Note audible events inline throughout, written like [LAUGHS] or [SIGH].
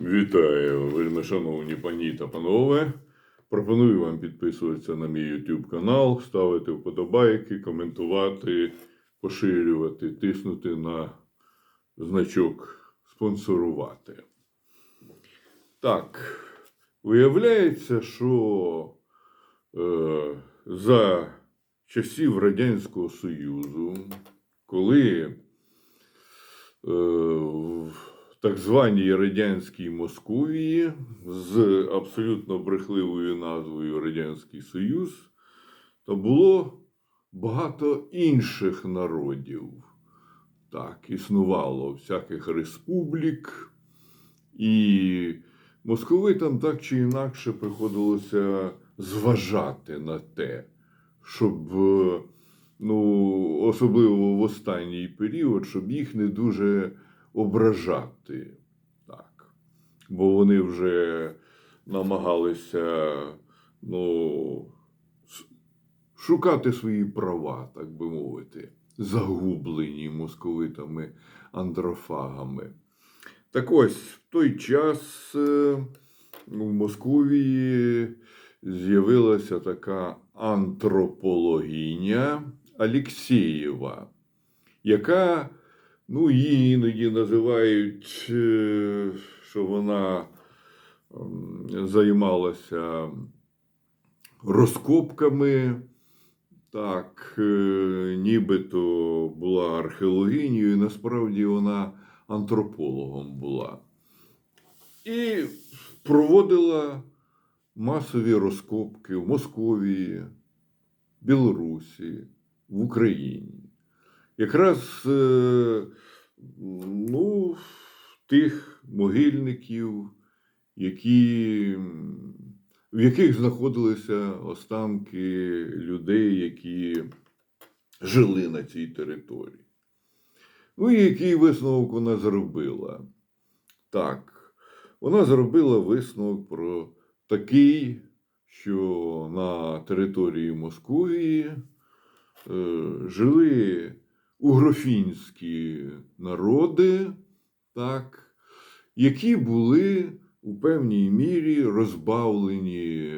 Вітаю, вельми шановні пані та панове. Пропоную вам підписуватися на мій YouTube канал, ставити вподобайки, коментувати, поширювати, тиснути на значок спонсорувати. Так, виявляється, що е, за часів Радянського Союзу, коли е, так званій радянській Московії з абсолютно брехливою назвою Радянський Союз, то було багато інших народів. Так, існувало всяких республік, і московитам так чи інакше приходилося зважати на те, щоб, ну, особливо в останній період, щоб їх не дуже ображати. Так. Бо вони вже намагалися ну, шукати свої права, так би мовити, загублені московитами андрофагами. Так ось в той час е, в Московії з'явилася така антропологиня Алєксєєва, яка Ну, її іноді називають, е, що вона ем, займалася розкопками, так, е, нібито була археологинею, і насправді вона антропологом була. І проводила масові розкопки в Московії, Білорусі, в Україні якраз е, ну, тих могильників, які, в яких знаходилися останки людей, які жили на цій території. Ну і який висновок вона зробила? Так, вона зробила висновок про такий, що на території Московії е, жили угрофінські народи, так, які були у певній мірі розбавлені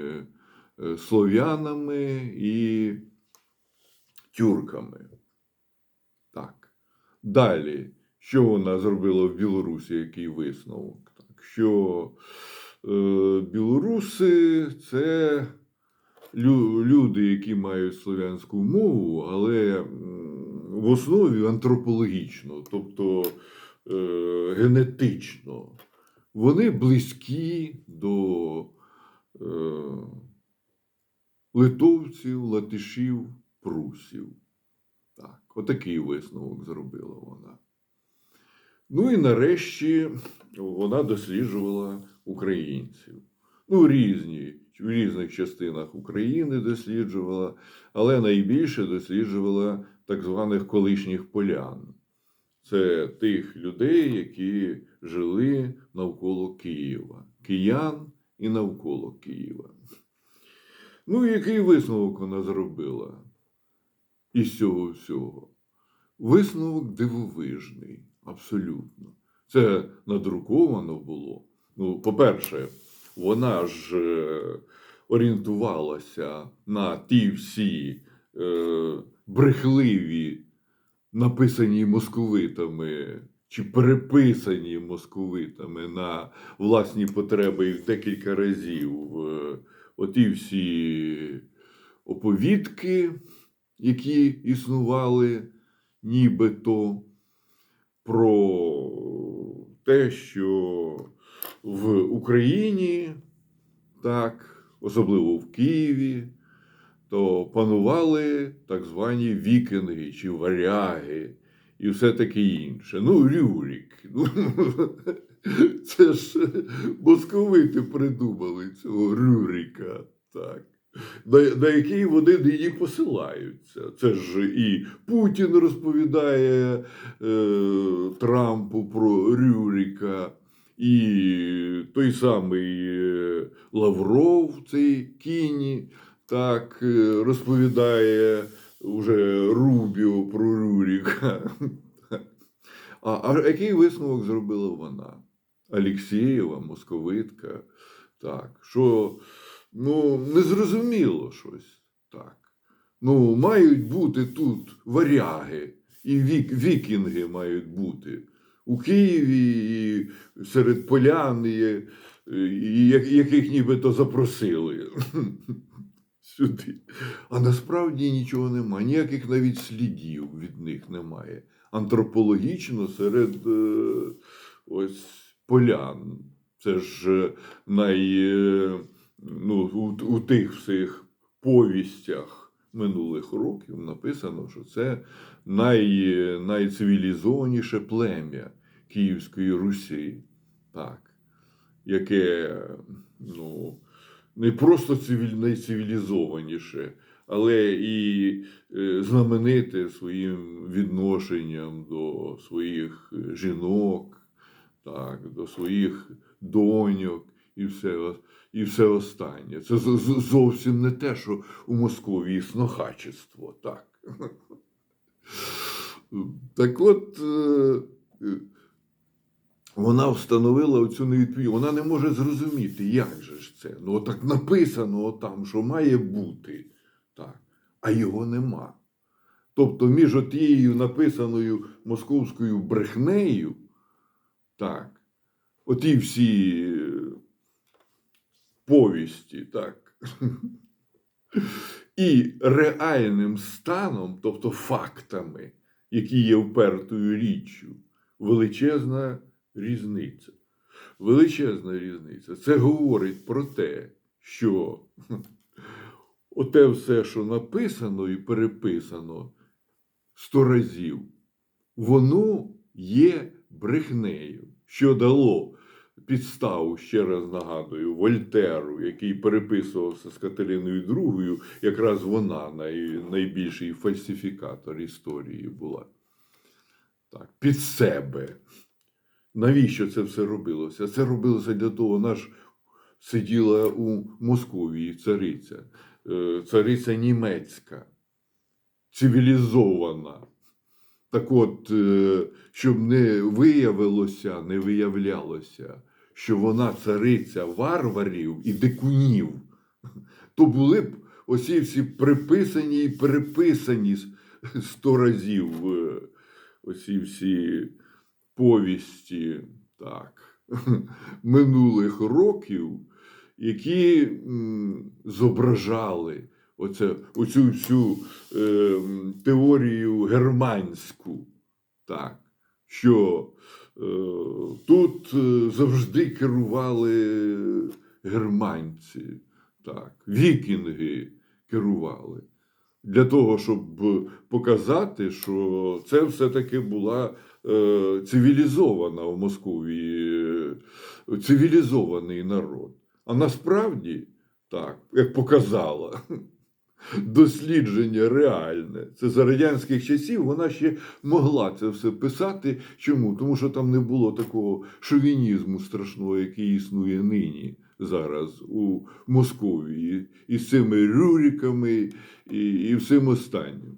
е, слов'янами і тюрками. Так. Далі, що вона зробила в Білорусі, який висновок? Так, що е, білоруси це люди, які мають слов'янську мову, але в основі антропологічно, тобто е, генетично, вони близькі до е, литовців, латишів, прусів. Так, отакий висновок зробила вона. Ну і нарешті вона досліджувала українців. Ну, різні, в різних частинах України досліджувала, але найбільше досліджувала так званих колишніх полян. Це тих людей, які жили навколо Києва, киян і навколо Києва. Ну, який висновок вона зробила із цього всього? Висновок дивовижний, абсолютно. Це надруковано було. Ну, по-перше, вона ж е, орієнтувалася на ті всі е, брехливі, написані московитами чи переписані московитами на власні потреби і в декілька разів. е, оті всі оповідки, які існували нібито про те, що в Україні, так, особливо в Києві, то панували так звані вікінги чи варяги і все таке інше. Ну, Рюрік. Ну, [LAUGHS] це ж московити придумали цього Рюріка. Так. На, на який вони нині посилаються. Це ж і Путін розповідає е, Трампу про Рюріка, і той самий е, Лавров, цей кіні, так е, розповідає уже Рубіо про Рюріка. А, а який висновок зробила вона? Алєксєєва, московитка, так, що ну, незрозуміло щось так. Ну, мають бути тут варяги, і вік, вікінги мають бути у Києві, і серед полян, і, і як- яких нібито запросили сюди. А насправді нічого немає, ніяких навіть слідів від них немає. Антропологічно серед е, ось полян. Це ж е, най, е, ну, у, у тих всіх повістях минулих років написано, що це най, найцивілізованіше плем'я Київської Русі. Так, яке ну, не просто найцивілізованіше, але і е, знамените своїм відношенням до своїх е, жінок, так, до своїх доньок і все, і все останнє. Це зовсім не те, що у Московії снохачество. Так, [LAUGHS] так от. Вона встановила цю невідповідність. Вона не може зрозуміти, як же ж це. Ну, так написано там, що має бути. Так. А його нема. Тобто, між отією написаною московською брехнею, так, оті всі е, повісті, так, [LAUGHS] і реальним станом, тобто фактами, які є впертою річчю, величезна різниця. Величезна різниця. Це говорить про те, що [LAUGHS] оте все, що написано і переписано сто разів, воно є брехнею, що дало підставу, ще раз нагадую, Вольтеру, який переписувався з Катериною II, якраз вона най, найбільший фальсифікатор історії була. Так, під себе. Навіщо це все робилося? Це робилося для того, ж сиділа у Московії цариця, е, цариця німецька, цивілізована. Так от, е, щоб не виявилося, не виявлялося, що вона цариця варварів і дикунів, то були б оці всі приписані і переписані сто разів е, оці всі повісті так, [LAUGHS] минулих років, які зображали оце, оцю всю е, теорію германську, так, що е, тут е, завжди керували германці, так, вікінги керували. Для того, щоб показати, що це все-таки була цивілізована в Московії, е, цивілізований народ. А насправді, так, як показала [LAUGHS] дослідження реальне, це за радянських часів вона ще могла це все писати. Чому? Тому що там не було такого шовінізму страшного, який існує нині. Зараз у Московії із цими рюриками і, і всім останнім.